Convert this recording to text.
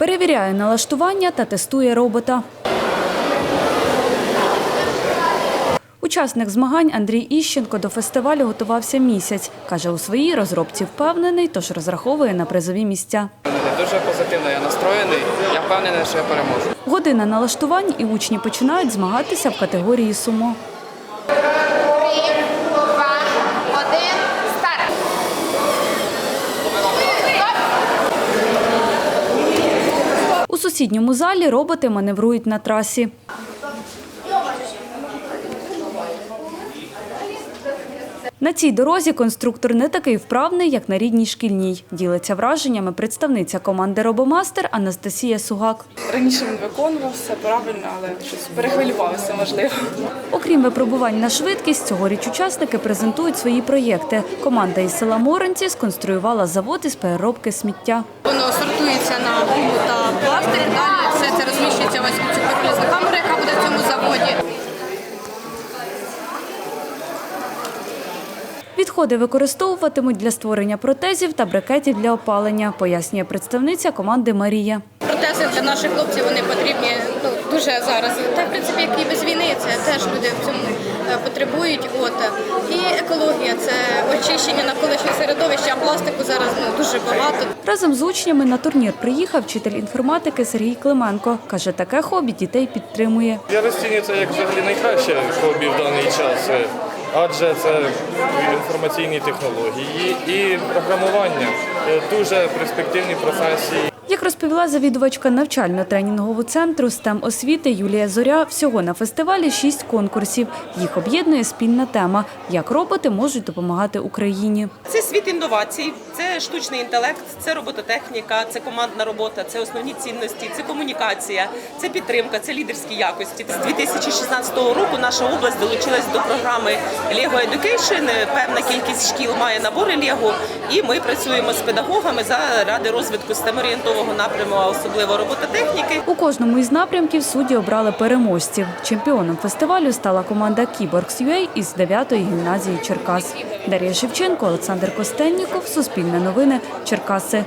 Перевіряє налаштування та тестує робота. Учасник змагань Андрій Іщенко до фестивалю готувався місяць. Каже, у своїй розробці впевнений, тож розраховує на призові місця. Дуже позитивно я настроєний. Я впевнений, що я переможу. Година налаштувань і учні починають змагатися в категорії сумо. Сусідньому залі роботи маневрують на трасі. На цій дорозі конструктор не такий вправний, як на рідній шкільній. Ділиться враженнями представниця команди Робомастер Анастасія Сугак. Раніше він виконував все правильно, але щось перехвилювався, можливо. Окрім випробувань на швидкість, цьогоріч учасники презентують свої проєкти. Команда із села Моранці сконструювала завод із переробки сміття. Воно сортується на гуму та пластик. Відходи використовуватимуть для створення протезів та брикетів для опалення, пояснює представниця команди Марія. Протези для наших хлопців вони потрібні ну, дуже зараз. Та в принципі, як і без війни, це теж люди в цьому е, потребують. От і екологія це очищення навколишнього середовища. А пластику зараз ну дуже багато. Разом з учнями на турнір приїхав вчитель інформатики Сергій Клименко. Каже, таке хобі дітей підтримує. Я розцінюю це як взагалі найкраще хобі в даний час, е, адже це інформаційні технології і програмування е, дуже перспективні професії. Як розповіла завідувачка навчально-тренінгового центру STEM освіти Юлія Зоря, всього на фестивалі шість конкурсів. Їх об'єднує спільна тема як роботи можуть допомагати Україні. Це світ інновацій, це штучний інтелект, це робототехніка, це командна робота, це основні цінності, це комунікація, це підтримка, це лідерські якості. З 2016 року наша область долучилась до програми Lego Education. Певна кількість шкіл має набори Lego, і ми працюємо з педагогами заради розвитку STEM-орієнтового напряму, а особливо робототехніки. У кожному із напрямків судді обрали переможців. Чемпіоном фестивалю стала команда Keyboards.ua із 9-ї гімназії Черкас. Дар'я Шевченко, Олександр Костенніков, Суспільне новини, Черкаси.